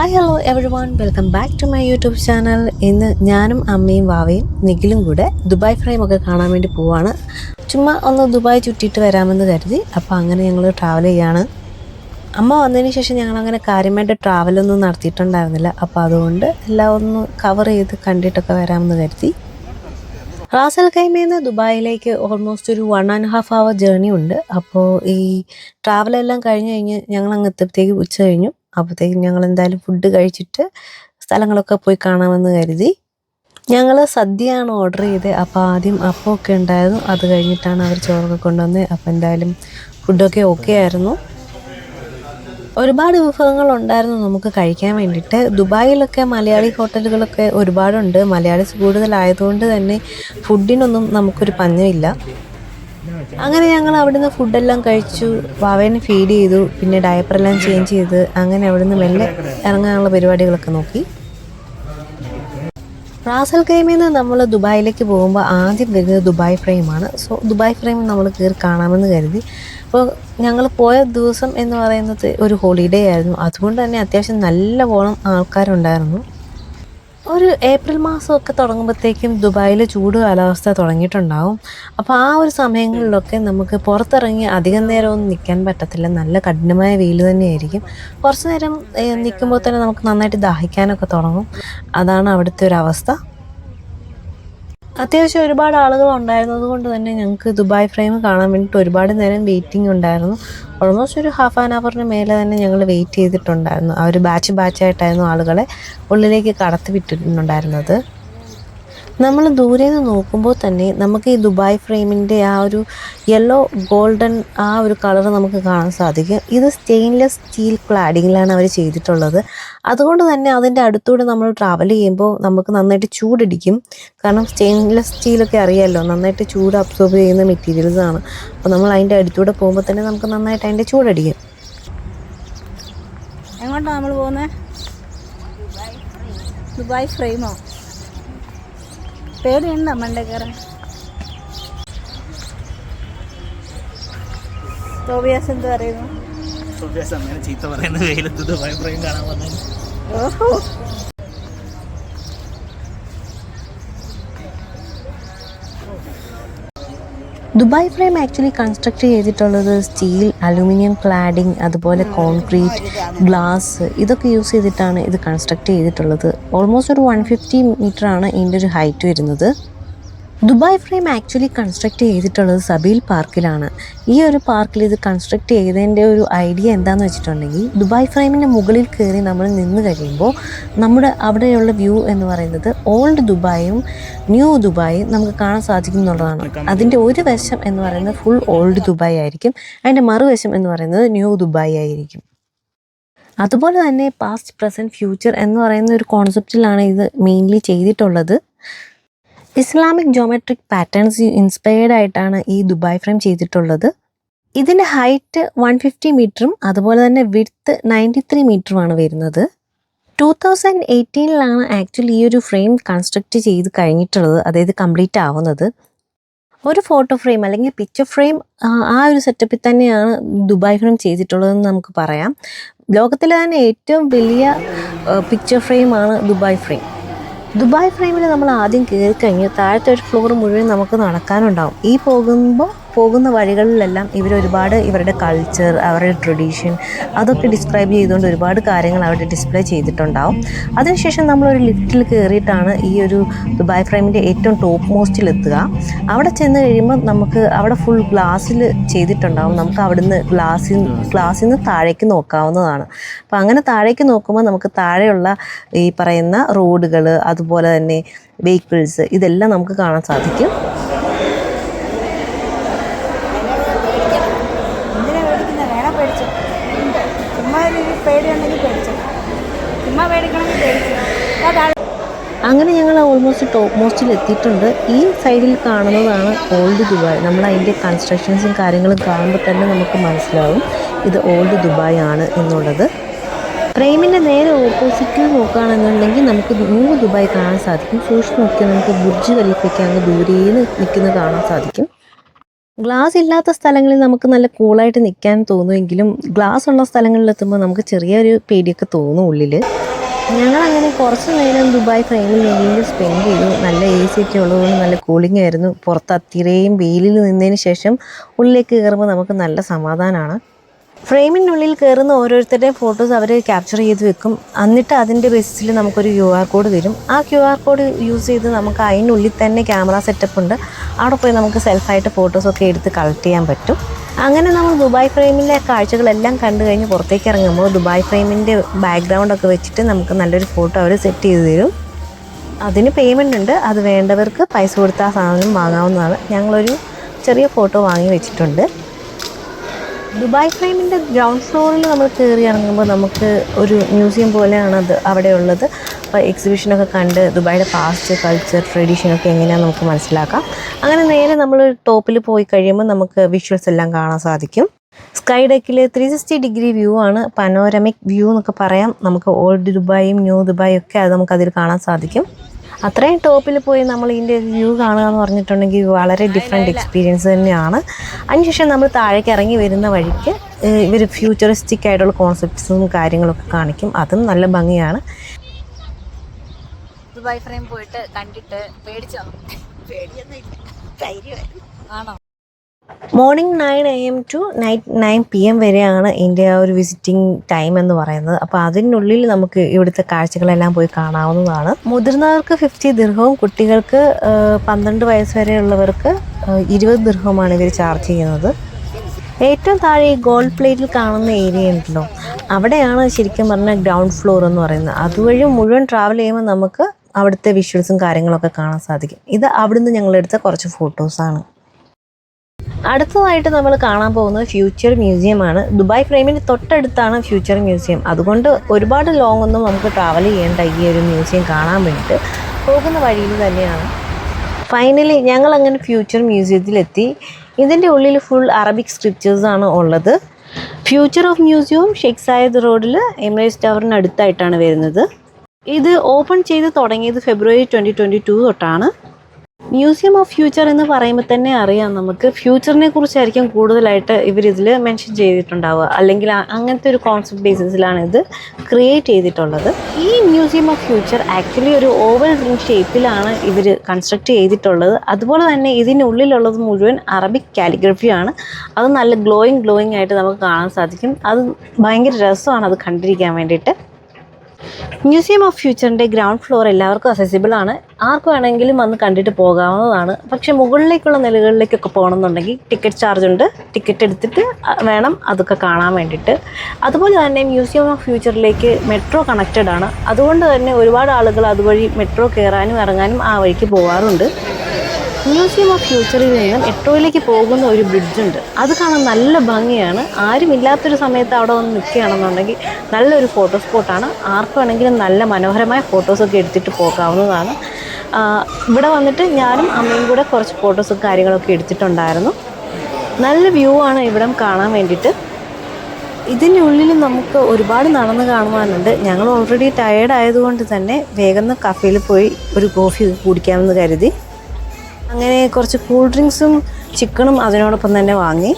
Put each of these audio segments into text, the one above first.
Hi hello everyone welcome back to my YouTube channel ഇന്ന് ഞാനും അമ്മയും വാവയും നിഖിലും കൂടെ ദുബായ് ഫ്രെയിം ഒക്കെ കാണാൻ വേണ്ടി പോവാണ്. ചുമ്മാ ഒന്ന് ദുബായ് ചുറ്റിയിട്ട് വരാമെന്ന് കരുതി. അപ്പോൾ അങ്ങനെ ഞങ്ങൾ ട്രാവൽ ചെയ്യാണ്. അമ്മ വന്നതിന് ശേഷം ഞങ്ങൾ അങ്ങനെ കാര്യമായിട്ട് ട്രാവലൊന്നും നടത്തിയിട്ടുണ്ടായിരുന്നില്ല. അപ്പോൾ അതുകൊണ്ട് എല്ലാം ഒന്ന് കവർ ചെയ്ത് കണ്ടിട്ടൊക്കെ വരാമെന്ന് കരുതി. റാസൽ കൈമേന്ന് ദുബായിലേക്ക് ഓൾമോസ്റ്റ് ഒരു one and half hour journey ഉണ്ട്. അപ്പോൾ ഈ ട്രാവലെല്ലാം കഴിഞ്ഞ് കഴിഞ്ഞ് ഞങ്ങൾ അങ്ങ് എത്തിയപ്പോഴത്തേക്ക് ഉച്ച കഴിഞ്ഞു. അപ്പോഴത്തേക്കും ഞങ്ങൾ എന്തായാലും ഫുഡ് കഴിച്ചിട്ട് സ്ഥലങ്ങളൊക്കെ പോയി കാണാമെന്ന് കരുതി. ഞങ്ങൾ സദ്യയാണ് ഓർഡർ ചെയ്തത് അപ്പോൾ ആദ്യം അപ്പമൊക്കെ ഉണ്ടായിരുന്നു. അത് കഴിഞ്ഞിട്ടാണ് അവർ ചോറൊക്കെ കൊണ്ടുവന്നത്. അപ്പോൾ എന്തായാലും ഫുഡൊക്കെ ഓക്കെ ആയിരുന്നു. ഒരുപാട് വിഭവങ്ങൾ ഉണ്ടായിരുന്നു നമുക്ക് കഴിക്കാൻ വേണ്ടിയിട്ട്. ദുബായിലൊക്കെ മലയാളി ഹോട്ടലുകളൊക്കെ ഒരുപാടുണ്ട്. മലയാളീസ് കൂടുതലായതുകൊണ്ട് തന്നെ ഫുഡിനൊന്നും നമുക്കൊരു പഞ്ഞമില്ല. അങ്ങനെ ഞങ്ങൾ അവിടുന്ന് ഫുഡെല്ലാം കഴിച്ചു. വാവേനെ ഫീഡ് ചെയ്തു. പിന്നെ ഡയപ്പറെല്ലാം ചേഞ്ച് ചെയ്ത് അങ്ങനെ അവിടുന്ന് മെല്ലെ ഇറങ്ങാനുള്ള പരിപാടികളൊക്കെ നോക്കി. റാസൽ ക്രൈമിൽ നിന്ന് നമ്മൾ ദുബായിലേക്ക് പോകുമ്പോൾ ആദ്യം വരുന്നത് ദുബായ് ഫ്രെയിമാണ് സോ ദുബായ് ഫ്രെയിം നമ്മൾ കയറി കാണാമെന്ന് കരുതി. അപ്പോൾ ഞങ്ങൾ പോയ ദിവസം എന്ന് പറയുന്നത് ഒരു ഹോളിഡേ ആയിരുന്നു. അതുകൊണ്ട് തന്നെ അത്യാവശ്യം നല്ലവണ്ണം ആൾക്കാരുണ്ടായിരുന്നു. ഒരു ഏപ്രിൽ മാസമൊക്കെ തുടങ്ങുമ്പോഴത്തേക്കും ദുബായിൽ ചൂട് കാലാവസ്ഥ തുടങ്ങിയിട്ടുണ്ടാവും. അപ്പോൾ ആ ഒരു സമയങ്ങളിലൊക്കെ നമുക്ക് പുറത്തിറങ്ങി അധികം നേരമൊന്നും നിൽക്കാൻ പറ്റത്തില്ല. നല്ല കഠിനമായ വെയിൽ തന്നെയായിരിക്കും. കുറച്ച് നേരം നിൽക്കുമ്പോൾ തന്നെ നമുക്ക് നന്നായിട്ട് ദാഹിക്കാനൊക്കെ തുടങ്ങും. അതാണ് അവിടുത്തെ ഒരു അവസ്ഥ. അത്യാവശ്യം ഒരുപാട് ആളുകൾ ഉണ്ടായിരുന്നത് കൊണ്ട് തന്നെ ഞങ്ങൾക്ക് ദുബായ് ഫ്രെയിം കാണാൻ വേണ്ടിയിട്ട് ഒരുപാട് നേരം വെയിറ്റിംഗ് ഉണ്ടായിരുന്നു. ഓൾമോസ്റ്റ് ഒരു ഹാഫ് ആൻ അവറിന് മേലെ തന്നെ ഞങ്ങൾ വെയിറ്റ് ചെയ്തിട്ടുണ്ടായിരുന്നു. ആ ഒരു ബാച്ച് ബാച്ചായിട്ടായിരുന്നു ആളുകളെ ഉള്ളിലേക്ക് കടത്തി വിട്ടിട്ടുണ്ടായിരുന്നത് നമ്മൾ ദൂരെ നിന്ന് നോക്കുമ്പോൾ തന്നെ നമുക്ക് ഈ ദുബായ് ഫ്രെയിമിന്റെ ആ ഒരു യെല്ലോ ഗോൾഡൻ ആ ഒരു കളർ നമുക്ക് കാണാൻ സാധിക്കും. ഇത് സ്റ്റെയിൻലെസ് സ്റ്റീൽ ക്ലാഡിങ്ങിലാണ് അവർ ചെയ്തിട്ടുള്ളത്. അതുകൊണ്ട് തന്നെ അതിന്റെ അടുത്തൂടെ നമ്മൾ ട്രാവൽ ചെയ്യുമ്പോൾ നമുക്ക് നന്നായിട്ട് ചൂടടിക്കും. കാരണം സ്റ്റെയിൻലെസ് സ്റ്റീലൊക്കെ അറിയാമല്ലോ നന്നായിട്ട് ചൂട് അബ്സോർബ് ചെയ്യുന്ന മെറ്റീരിയൽസ് ആണ്. അപ്പോൾ നമ്മൾ അതിന്റെ അടുത്തൂടെ പോകുമ്പോൾ തന്നെ നമുക്ക് നന്നായിട്ട് അതിന്റെ ചൂടടിക്കും. എങ്ങോട്ടാണ് നമ്മൾ പോകുന്നത്? ദുബായ് ഫ്രെയിമോ? പേടിയുണ്ടോ മണ്ടേ കയറാൻ? ടോബിയാസ് എന്ത് പറയുന്നു? സോഫിയാസ് അങ്ങനെ ചീത്ത പറയുന്നത് വെയിലത്ത് ദുബായ് കാണാൻ വന്നു. ഓഹോ. ദുബായ് ഫ്രെയിം ആക്ച്വലി കൺസ്ട്രക്ട് ചെയ്തിട്ടുള്ളത് സ്റ്റീൽ അലുമിനിയം ക്ലാഡിങ് അതുപോലെ കോൺക്രീറ്റ് ഗ്ലാസ് ഇതൊക്കെ യൂസ് ചെയ്തിട്ടാണ് ഇത് കൺസ്ട്രക്ട് ചെയ്തിട്ടുള്ളത്. ഓൾമോസ്റ്റ് ഒരു വൺ ഫിഫ്റ്റി മീറ്റർ ആണ് ഇതിന്റെ ഒരു ഹൈറ്റ് വരുന്നത്. ദുബായ് ഫ്രെയിം ആക്ച്വലി കൺസ്ട്രക്ട് ചെയ്തിട്ടുള്ളത് സബീൽ പാർക്കിലാണ്. ഈ ഒരു പാർക്കിൽ ഇത് കൺസ്ട്രക്ട് ചെയ്തതിന്റെ ഒരു ഐഡിയ എന്താണെന്ന് വെച്ചിട്ടുണ്ടെങ്കിൽ ദുബായ് ഫ്രെയിമിന്റെ മുകളിൽ കയറി നമ്മൾ നിന്ന് കഴിയുമ്പോൾ നമ്മുടെ അവിടെയുള്ള വ്യൂ എന്ന് പറയുന്നത് ഓൾഡ് ദുബായും ന്യൂ ദുബായും നമുക്ക് കാണാൻ സാധിക്കും എന്നുള്ളതാണ്. അതിന്റെ ഒരു വശം എന്ന് പറയുന്നത് ഫുൾ ഓൾഡ് ദുബായ് ആയിരിക്കും. അതിന്റെ മറുവശം എന്ന് പറയുന്നത് ന്യൂ ദുബായ് ആയിരിക്കും. അതുപോലെ തന്നെ പാസ്റ്റ് പ്രസന്റ് ഫ്യൂച്ചർ എന്ന് പറയുന്ന ഒരു കോൺസെപ്റ്റിലാണ് ഇത് മെയിൻലി ചെയ്തിട്ടുള്ളത്. ഇസ്ലാമിക് ജോമെട്രിക് പാറ്റേൺസ് ഇൻസ്പയർഡ് ആയിട്ടാണ് ഈ ദുബായ് ഫ്രെയിം ചെയ്തിട്ടുള്ളത്. ഇതിന്റെ ഹൈറ്റ് വൺ ഫിഫ്റ്റി മീറ്ററും അതുപോലെ തന്നെ വിഡ്ത്ത് നയന്റി ത്രീ മീറ്ററുമാണ് വരുന്നത്. ടു തൗസൻഡ് എയ്റ്റീനിലാണ് ആക്ച്വലി ഈ ഒരു ഫ്രെയിം കൺസ്ട്രക്റ്റ് ചെയ്ത് കഴിഞ്ഞിട്ടുള്ളത് അതായത് കംപ്ലീറ്റ് ആവുന്നത്. ഒരു ഫോട്ടോ ഫ്രെയിം അല്ലെങ്കിൽ പിക്ചർ ഫ്രെയിം ആ ഒരു സെറ്റപ്പിൽ തന്നെയാണ് ദുബായ് ഫ്രെയിം ചെയ്തിട്ടുള്ളതെന്ന് നമുക്ക് പറയാം. ലോകത്തിലെ തന്നെ ഏറ്റവും വലിയ പിക്ചർ ഫ്രെയിമാണ് ദുബായ് ഫ്രെയിം ദുബായ് ഫ്രെയിമിൽ നമ്മൾ ആദ്യം കയറി കഴിഞ്ഞ് താഴത്തെ ഒരു ഫ്ലോർ മുഴുവൻ നമുക്ക് നടക്കാനുണ്ടാവും. ഈ പോകുമ്പോൾ പോകുന്ന വഴികളിലെല്ലാം ഇവർ ഒരുപാട് ഇവരുടെ കൾച്ചർ അവരുടെ ട്രഡീഷൻ അതൊക്കെ ഡിസ്ക്രൈബ് ചെയ്തുകൊണ്ട് ഒരുപാട് കാര്യങ്ങൾ അവിടെ ഡിസ്പ്ലേ ചെയ്തിട്ടുണ്ടാവും. അതിനുശേഷം നമ്മളൊരു ലിഫ്റ്റിൽ കയറിയിട്ടാണ് ഈ ഒരു ദുബായ് ഫ്രെയിമിന്റെ ഏറ്റവും ടോപ്പ് മോസ്റ്റിൽ എത്തുക അവിടെ ചെന്ന് കഴിയുമ്പോൾ നമുക്ക് അവിടെ ഫുൾ ഗ്ലാസ്സിൽ ചെയ്തിട്ടുണ്ടാവും. നമുക്ക് അവിടുന്ന് ഗ്ലാസ്സിൽ ഗ്ലാസ്സിൽ നിന്ന് താഴേക്ക് നോക്കാവുന്നതാണ്. അപ്പോൾ അങ്ങനെ താഴേക്ക് നോക്കുമ്പോൾ നമുക്ക് താഴെയുള്ള ഈ പറയുന്ന റോഡുകൾ അതുപോലെ തന്നെ വെഹിക്കിൾസ് ഇതെല്ലാം നമുക്ക് കാണാൻ സാധിക്കും എന്തിനാ പേടിക്കുന്നത് വേണേ പേടിച്ചു ചുമ്മാ ഒരു പേടിയുണ്ടെങ്കിൽ പേടിച്ചു ചുമ്മാ പേടിക്കണമെങ്കിൽ പേടിച്ചു അതാ അങ്ങനെ ഞങ്ങൾ ഓൾമോസ്റ്റ് ടോപ്പ് മോസ്റ്റിൽ എത്തിയിട്ടുണ്ട്. ഈ സൈഡിൽ കാണുന്നതാണ് ഓൾഡ് ദുബായ് നമ്മൾ അതിന്റെ കൺസ്ട്രക്ഷൻസും കാര്യങ്ങളും കാണുമ്പോൾ തന്നെ നമുക്ക് മനസ്സിലാവും ഇത് ഓൾഡ് ദുബായ് ആണ് എന്നുള്ളത്. ഫ്രെയിമിന്റെ നേരെ ഓപ്പോസിറ്റിൽ നോക്കുകയാണെന്നുണ്ടെങ്കിൽ നമുക്ക് ന്യൂ ദുബായ് കാണാൻ സാധിക്കും. സൂക്ഷിച്ച് നോക്കിയാൽ നമുക്ക് ബുർജ് ഖലീഫയ്ക്ക് അങ്ങ് ദൂരേന്ന് നിൽക്കുന്നത് കാണാൻ സാധിക്കും. ഗ്ലാസ് ഇല്ലാത്ത സ്ഥലങ്ങളിൽ നമുക്ക് നല്ല കൂളായിട്ട് നിൽക്കാൻ തോന്നുമെങ്കിലും ഗ്ലാസ് ഉള്ള സ്ഥലങ്ങളിലെത്തുമ്പോൾ നമുക്ക് ചെറിയൊരു പേടിയൊക്കെ തോന്നും ഉള്ളിൽ ഞങ്ങൾ അങ്ങനെ കുറച്ച് നേരം ദുബായ് ഫ്രെയിമിൽ ഉള്ളിൽ സ്പെൻഡ് ചെയ്തു. നല്ല എ സി ഒക്കെ ഉള്ളതുകൊണ്ട് നല്ല കൂളിംഗ് ആയിരുന്നു. പുറത്ത് അത്രയും വെയിലിൽ നിന്നതിന് ശേഷം ഉള്ളിലേക്ക് കയറുമ്പോൾ നമുക്ക് നല്ല സമാധാനമാണ് ഫ്രെയിമിനുള്ളിൽ കയറുന്ന ഓരോരുത്തരുടെയും ഫോട്ടോസ് അവർ ക്യാപ്ചർ ചെയ്ത് വെക്കും. എന്നിട്ട് അതിന്റെ ബേസിസിൽ നമുക്കൊരു ക്യു ആർ കോഡ് തരും. ആ ക്യു ആർ കോഡ് യൂസ് ചെയ്ത് നമുക്ക് അതിനുള്ളിൽ തന്നെ ക്യാമറ സെറ്റപ്പ് ഉണ്ട്. അവിടെ പോയി നമുക്ക് സെൽഫായിട്ട് ഫോട്ടോസൊക്കെ എടുത്ത് കളക്ട് ചെയ്യാൻ പറ്റും. അങ്ങനെ നമ്മൾ ദുബായ് ഫ്രെയിമിലെ കാഴ്ചകളെല്ലാം കണ്ടു കഴിഞ്ഞ് പുറത്തേക്ക് ഇറങ്ങുമ്പോൾ ദുബായ് ഫ്രെയിമിന്റെ ബാക്ക്ഗ്രൗണ്ടൊക്കെ വെച്ചിട്ട് നമുക്ക് നല്ലൊരു ഫോട്ടോ അവർ സെറ്റ് ചെയ്ത് തരും. അതിന് പേയ്മെന്റ് ഉണ്ട്. അത് വേണ്ടവർക്ക് പൈസ കൊടുത്ത് ആ സാധനം വാങ്ങാവുന്നതാണ്. ഞങ്ങളൊരു ചെറിയ ഫോട്ടോ വാങ്ങി വെച്ചിട്ടുണ്ട്. ദുബായ് ക്രൈമിന്റെ ഗ്രൗണ്ട് ഫ്ലോറിൽ നമ്മൾ കയറി ഇറങ്ങുമ്പോൾ നമുക്ക് ഒരു മ്യൂസിയം പോലെയാണ് അത് അവിടെ ഉള്ളത് അപ്പോൾ എക്സിബിഷനൊക്കെ കണ്ട് ദുബായിയുടെ പാസ്റ്റ് കൾച്ചർ ട്രഡീഷനൊക്കെ എങ്ങനെയാണെന്ന് നമുക്ക് മനസ്സിലാക്കാം. അങ്ങനെ നേരെ നമ്മൾ ടോപ്പിൽ പോയി കഴിയുമ്പോൾ നമുക്ക് വിഷ്വൽസ് എല്ലാം കാണാൻ സാധിക്കും. സ്കൈ ഡെക്കിൽ ത്രീ സിക്സ്റ്റി ഡിഗ്രി വ്യൂ ആണ്. പനോരമിക് വ്യൂ എന്നൊക്കെ പറയാം. നമുക്ക് ഓൾഡ് ദുബായും ന്യൂ ദുബായും ഒക്കെ അത് നമുക്കതിൽ കാണാൻ സാധിക്കും. അത്രയും ടോപ്പിൽ പോയി നമ്മൾ ഇതിന്റെ വ്യൂ കാണുക എന്ന് പറഞ്ഞിട്ടുണ്ടെങ്കിൽ വളരെ ഡിഫറെന്റ് എക്സ്പീരിയൻസ് തന്നെയാണ്. അതിനുശേഷം നമ്മൾ താഴേക്ക് ഇറങ്ങി വരുന്ന വഴിക്ക് ഇവർ ഫ്യൂച്ചറിസ്റ്റിക് ആയിട്ടുള്ള കോൺസെപ്റ്റ്സും കാര്യങ്ങളൊക്കെ കാണിക്കും. അതും നല്ല ഭംഗിയാണ്. ദുബായ് ഫ്രെയിം പോയിട്ട് കണ്ടിട്ട് പേടിച്ചോ? ആണോ? Morning nine A M to night nine P M വരെയാണ് ഇതിന്റെ ആ ഒരു വിസിറ്റിംഗ് ടൈം എന്ന് പറയുന്നത്. അപ്പോൾ അതിനുള്ളിൽ നമുക്ക് ഇവിടുത്തെ കാഴ്ചകളെല്ലാം പോയി കാണാവുന്നതാണ്. മുതിർന്നവർക്ക് ഫിഫ്റ്റി ദീർഘവും കുട്ടികൾക്ക് പന്ത്രണ്ട് വയസ്സ് വരെയുള്ളവർക്ക് ഇരുപത് ദീർഘവുമാണ് ഇവർ ചാർജ് ചെയ്യുന്നത്. ഏറ്റവും താഴെ ഈ ഗോൾഡ് പ്ലേറ്റിൽ കാണുന്ന ഏരിയ ഉണ്ടല്ലോ. അവിടെയാണ് ശരിക്കും പറഞ്ഞാൽ ഗ്രൗണ്ട് ഫ്ലോർ എന്ന് പറയുന്നത്. അതുവഴി മുഴുവൻ ട്രാവൽ ചെയ്യുമ്പോൾ നമുക്ക് അവിടുത്തെ വിഷ്വൽസും കാര്യങ്ങളൊക്കെ കാണാൻ സാധിക്കും. ഇത് അവിടുന്ന് ഞങ്ങളെടുത്ത കുറച്ച് ഫോട്ടോസാണ് അടുത്തതായിട്ട് നമ്മൾ കാണാൻ പോകുന്നത് ഫ്യൂച്ചർ മ്യൂസിയമാണ് ദുബായ് ഫ്രെയിമിന് തൊട്ടടുത്താണ് ഫ്യൂച്ചർ മ്യൂസിയം അതുകൊണ്ട് ഒരുപാട് ലോങ് ഒന്നും നമുക്ക് ട്രാവൽ ചെയ്യേണ്ട ഈ ഒരു മ്യൂസിയം കാണാൻ വേണ്ടിയിട്ട് പോകുന്ന വഴിയിൽ തന്നെയാണ്. ഫൈനലി ഞങ്ങൾ അങ്ങനെ ഫ്യൂച്ചർ മ്യൂസിയത്തിലെത്തി ഇതിന്റെ ഉള്ളിൽ ഫുൾ അറബിക് സ്ക്രിപ്റ്റേഴ്സ് ആണ് ഉള്ളത്. ഫ്യൂച്ചർ ഓഫ് മ്യൂസിയവും ഷെയ്ഖ് സായദ് റോഡിൽ എമിറേറ്റ്സ് ടവറിന് അടുത്തായിട്ടാണ് വരുന്നത്. ഇത് ഓപ്പൺ ചെയ്ത് തുടങ്ങിയത് ഫെബ്രുവരി ട്വന്റി ട്വന്റി ടു തൊട്ടാണ്. മ്യൂസിയം ഓഫ് ഫ്യൂച്ചർ എന്ന് പറയുമ്പോൾ തന്നെ അറിയാം നമുക്ക്. ഫ്യൂച്ചറിനെ കുറിച്ചായിരിക്കും കൂടുതലായിട്ട് ഇവർ ഇതിൽ മെൻഷൻ ചെയ്തിട്ടുണ്ടാവുക. അല്ലെങ്കിൽ അങ്ങനത്തെ ഒരു കോൺസെപ്റ്റ് ബേസിസിലാണ് ഇത് ക്രിയേറ്റ് ചെയ്തിട്ടുള്ളത്. ഈ മ്യൂസിയം ഓഫ് ഫ്യൂച്ചർ ആക്ച്വലി ഒരു ഓവൽ റിംഗ് ഷേപ്പിലാണ് ഇവർ കൺസ്ട്രക്ട് ചെയ്തിട്ടുള്ളത്. അതുപോലെ തന്നെ ഇതിനുള്ളിലുള്ളത് മുഴുവൻ അറബിക് കാലിഗ്രഫിയാണ് അത് നല്ല ഗ്ലോയിങ് ഗ്ലോയിങ് ആയിട്ട് നമുക്ക് കാണാൻ സാധിക്കും. അത് ഭയങ്കര രസമാണ് അത് കണ്ടിരിക്കാൻ വേണ്ടിയിട്ട്. മ്യൂസിയം ഓഫ് ഫ്യൂച്ചറിന്റെ ഗ്രൗണ്ട് ഫ്ലോർ എല്ലാവർക്കും അസസിബിൾ ആണ്. ആർക്ക് വേണമെങ്കിലും വന്ന് കണ്ടിട്ട് പോകാവുന്നതാണ്. പക്ഷേ മുകളിലേക്കുള്ള നിലകളിലേക്കൊക്കെ പോകണമെന്നുണ്ടെങ്കിൽ ടിക്കറ്റ് ചാർജ് ഉണ്ട്. ടിക്കറ്റ് എടുത്തിട്ട് വേണം അതൊക്കെ കാണാൻ വേണ്ടിയിട്ട്. അതുപോലെ തന്നെ മ്യൂസിയം ഓഫ് ഫ്യൂച്ചറിലേക്ക് മെട്രോ കണക്റ്റഡ് ആണ്. അതുകൊണ്ട് തന്നെ ഒരുപാട് ആളുകൾ അതുവഴി മെട്രോ കയറാനും ഇറങ്ങാനും ആ വഴിക്ക് പോകാറുണ്ട് മ്യൂസിയം ഓഫ് ഫ്യൂച്ചറിൽ നിന്നും എട്ടോയിലേക്ക് പോകുന്ന ഒരു ബ്രിഡ്ജ് ഉണ്ട് അത് കാണാൻ നല്ല ഭംഗിയാണ്. ആരും ഇല്ലാത്തൊരു സമയത്ത് അവിടെ വന്ന് നിൽക്കുകയാണെന്നുണ്ടെങ്കിൽ നല്ലൊരു ഫോട്ടോ സ്പോട്ടാണ്. ആർക്ക് വേണമെങ്കിലും നല്ല മനോഹരമായ ഫോട്ടോസൊക്കെ എടുത്തിട്ട് പോകാവുന്നതാണ്. ഇവിടെ വന്നിട്ട് ഞാനും അമ്മയും കൂടെ കുറച്ച് ഫോട്ടോസും കാര്യങ്ങളൊക്കെ എടുത്തിട്ടുണ്ടായിരുന്നു. നല്ല വ്യൂ ആണ് ഇവിടം കാണാൻ വേണ്ടിയിട്ട്. ഇതിന്റെ ഉള്ളിൽ നമുക്ക് ഒരുപാട് നടന്ന് കാണുവാനുണ്ട്. ഞങ്ങൾ ഓൾറെഡി ടയേർഡ് ആയതുകൊണ്ട് തന്നെ വേഗം കഫേയിൽ പോയി ഒരു കോഫി കുടിക്കാമെന്ന് കരുതി. അങ്ങനെ കുറച്ച് കൂൾ ഡ്രിങ്ക്സും ചിക്കണും അതിനോടൊപ്പം തന്നെ വാങ്ങി.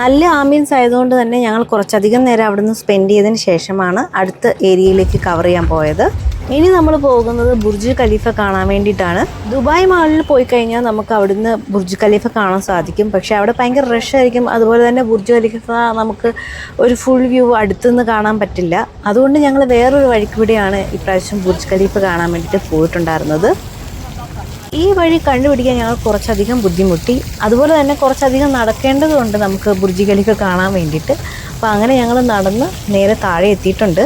നല്ല ആംബിയൻസ് ആയതുകൊണ്ട് തന്നെ ഞങ്ങൾ കുറച്ചധികം നേരം അവിടുന്ന് സ്പെൻഡ് ചെയ്തതിന് ശേഷമാണ് അടുത്ത ഏരിയയിലേക്ക് കവർ ചെയ്യാൻ പോയത്. ഇനി നമ്മൾ പോകുന്നത് ബുർജ് ഖലീഫ കാണാൻ വേണ്ടിയിട്ടാണ്. ദുബായ് മാളിൽ പോയി കഴിഞ്ഞാൽ നമുക്ക് അവിടുന്ന് ബുർജ് ഖലീഫ കാണാൻ സാധിക്കും. പക്ഷേ അവിടെ ഭയങ്കര റഷ് ആയിരിക്കും. അതുപോലെ തന്നെ ബുർജ് ഖലീഫ നമുക്ക് ഒരു ഫുൾ വ്യൂ അടുത്തുനിന്ന് കാണാൻ പറ്റില്ല. അതുകൊണ്ട് ഞങ്ങൾ വേറൊരു വഴിക്കൂടെയാണ് ഇപ്രാവശ്യം ബുർജ് ഖലീഫ കാണാൻ വേണ്ടിയിട്ട് പോയിട്ടുണ്ടായിരുന്നത്. ഈ വഴി കണ്ടുപിടിക്കാൻ ഞങ്ങൾ കുറച്ചധികം ബുദ്ധിമുട്ടി. അതുപോലെ തന്നെ കുറച്ചധികം നടക്കേണ്ടതുണ്ട് നമുക്ക് ബുർജി ഖലീഫ കാണാൻ വേണ്ടിയിട്ട്. അപ്പോൾ അങ്ങനെ ഞങ്ങൾ നടന്ന് നേരെ താഴെ എത്തിയിട്ടുണ്ട്.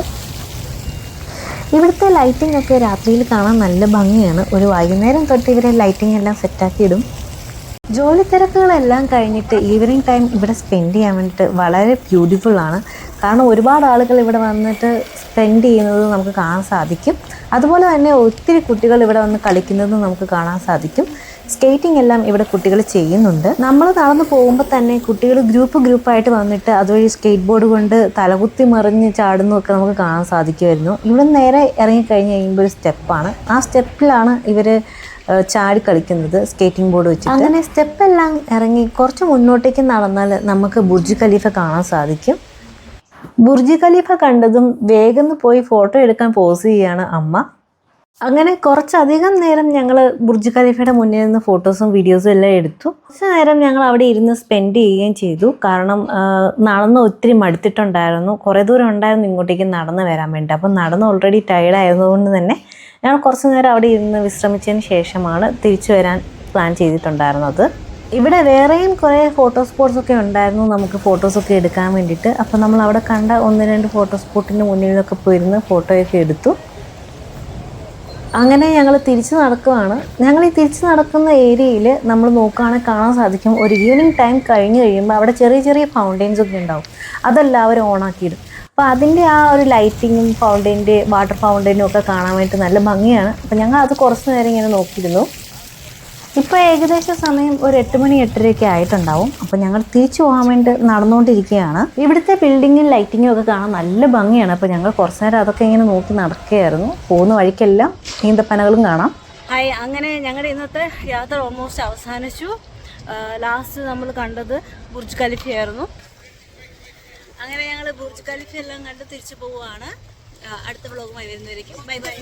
ഇവിടുത്തെ ലൈറ്റിംഗ് ഒക്കെ രാത്രിയിൽ കാണാൻ നല്ല ഭംഗിയാണ്. ഒരു വൈകുന്നേരം തൊട്ട് ഇവരെ ലൈറ്റിംഗ് എല്ലാം സെറ്റാക്കി ഇടും. ജോലി തിരക്കുകളെല്ലാം കഴിഞ്ഞിട്ട് ഈവനിങ് ടൈം ഇവിടെ സ്പെൻഡ് ചെയ്യാൻ വേണ്ടിയിട്ട് വളരെ ബ്യൂട്ടിഫുൾ ആണ്. കാരണം ഒരുപാട് ആളുകൾ ഇവിടെ വന്നിട്ട് സ്പെൻഡ് ചെയ്യുന്നത് നമുക്ക് കാണാൻ സാധിക്കും. അതുപോലെ തന്നെ ഒത്തിരി കുട്ടികൾ ഇവിടെ വന്ന് കളിക്കുന്നത് നമുക്ക് കാണാൻ സാധിക്കും. സ്കേറ്റിംഗ് എല്ലാം ഇവിടെ കുട്ടികൾ ചെയ്യുന്നുണ്ട്. നമ്മൾ നടന്നു പോകുമ്പോൾ തന്നെ കുട്ടികൾ ഗ്രൂപ്പ് ഗ്രൂപ്പായിട്ട് വന്നിട്ട് അതുവഴി സ്കേറ്റ് ബോർഡ് കൊണ്ട് തലകുത്തി മറിഞ്ഞ് ചാടുന്നതൊക്കെ നമുക്ക് കാണാൻ സാധിക്കുമായിരുന്നു. ഇവിടെ നേരെ ഇറങ്ങിക്കഴിഞ്ഞ് കഴിയുമ്പോൾ ഒരു സ്റ്റെപ്പാണ് ആ സ്റ്റെപ്പിലാണ് ഇവർ ചാടി കളിക്കുന്നത് സ്കേറ്റിംഗ് ബോർഡ് വെച്ചിട്ട്. അങ്ങനെ സ്റ്റെപ്പ് എല്ലാം ഇറങ്ങി കുറച്ച് മുന്നോട്ടേക്ക് നടന്നാൽ നമുക്ക് ബുർജ് ഖലീഫ കാണാൻ സാധിക്കും. ബുർജ് ഖലീഫ കണ്ടതും വേഗം പോയി ഫോട്ടോ എടുക്കാൻ പോസ് ചെയ്യുകയാണ് അമ്മ. അങ്ങനെ കുറച്ചധികം നേരം ഞങ്ങൾ ബുർജ് ഖലീഫയുടെ മുന്നിൽ നിന്ന് ഫോട്ടോസും വീഡിയോസും എല്ലാം എടുത്തു. കുറച്ച് നേരം ഞങ്ങൾ അവിടെ ഇരുന്ന് സ്പെൻഡ് ചെയ്യുകയും ചെയ്തു. കാരണം നടന്ന് ഒത്തിരി മടുത്തിട്ടുണ്ടായിരുന്നു. കുറേ ദൂരം ഉണ്ടായിരുന്നു ഇങ്ങോട്ടേക്ക് നടന്ന് വരാൻ വേണ്ടി. അപ്പം നടന്ന് ഓൾറെഡി ടയർഡ് ആയതുകൊണ്ട് തന്നെ ഞങ്ങൾ കുറച്ച് നേരം അവിടെ ഇരുന്ന് വിശ്രമിച്ചതിന് ശേഷമാണ് തിരിച്ചു വരാൻ പ്ലാൻ ചെയ്തിട്ടുണ്ടായിരുന്നത്. ഇവിടെ വേറെയും കുറേ ഫോട്ടോ സ്പോട്ട്സൊക്കെ ഉണ്ടായിരുന്നു. നമുക്ക് ഫോട്ടോസൊക്കെ എടുക്കാൻ വേണ്ടിയിട്ട്. അപ്പോൾ നമ്മൾ അവിടെ കണ്ട ഒന്ന് രണ്ട് ഫോട്ടോ സ്പോട്ടിന്റെ മുന്നിലൊക്കെ പോയിരുന്ന് ഫോട്ടോയൊക്കെ എടുത്തു. അങ്ങനെ ഞങ്ങൾ തിരിച്ചു നടക്കുവാണ്. ഞങ്ങൾ ഈ തിരിച്ചു നടക്കുന്ന ഏരിയയിൽ നമ്മൾ നോക്കുകയാണെങ്കിൽ കാണാൻ സാധിക്കും. ഒരു ഈവനിങ് ടൈം കഴിഞ്ഞ് കഴിയുമ്പോൾ അവിടെ ചെറിയ ചെറിയ ഫൗണ്ടെയിൻസ് ഒക്കെ ഉണ്ടാവും. അതെല്ലാവരും ഓണാക്കിയിടും അപ്പോൾ അതിന്റെ ആ ഒരു ലൈറ്റിങ്ങും ഫൗണ്ടൈന്റെ വാട്ടർ ഫൗണ്ടൈനും ഒക്കെ കാണാൻ വേണ്ടി നല്ല ഭംഗിയാണ്. അപ്പോൾ ഞങ്ങൾ അത് കുറച്ച് നേരം ഇങ്ങനെ നോക്കിയിരുന്നു. ഇപ്പോൾ ഏകദേശം സമയം ഒരു എട്ട് മണി എട്ടരയൊക്കെ ആയിട്ടുണ്ടാവും. അപ്പോൾ ഞങ്ങൾ തിരിച്ചു പോകാൻ വേണ്ടി നടന്നുകൊണ്ടിരിക്കുകയാണ്. ഇവിടുത്തെ ബിൽഡിങ്ങും ലൈറ്റിങ്ങും ഒക്കെ കാണാൻ നല്ല ഭംഗിയാണ്. അപ്പോൾ ഞങ്ങൾ കുറച്ച് നേരം അതൊക്കെ ഇങ്ങനെ നോക്കി നടക്കുകയായിരുന്നു. പോകുന്ന വഴിക്കെല്ലാം നീന്തപ്പനകളും കാണാം. അങ്ങനെ ഞങ്ങളുടെ ഇന്നത്തെ യാത്ര ഓൾമോസ്റ്റ് അവസാനിച്ചു. ലാസ്റ്റ് നമ്മൾ കണ്ടത് ബുർജ് ഖലീഫയായിരുന്നു അങ്ങനെ ഞങ്ങൾ ബുർജ് ഖലീഫ എല്ലാം കണ്ട് തിരിച്ചു പോവുകയാണ്. അടുത്ത വ്ളോഗുമായി വരുന്നവരേക്കും. Bye bye.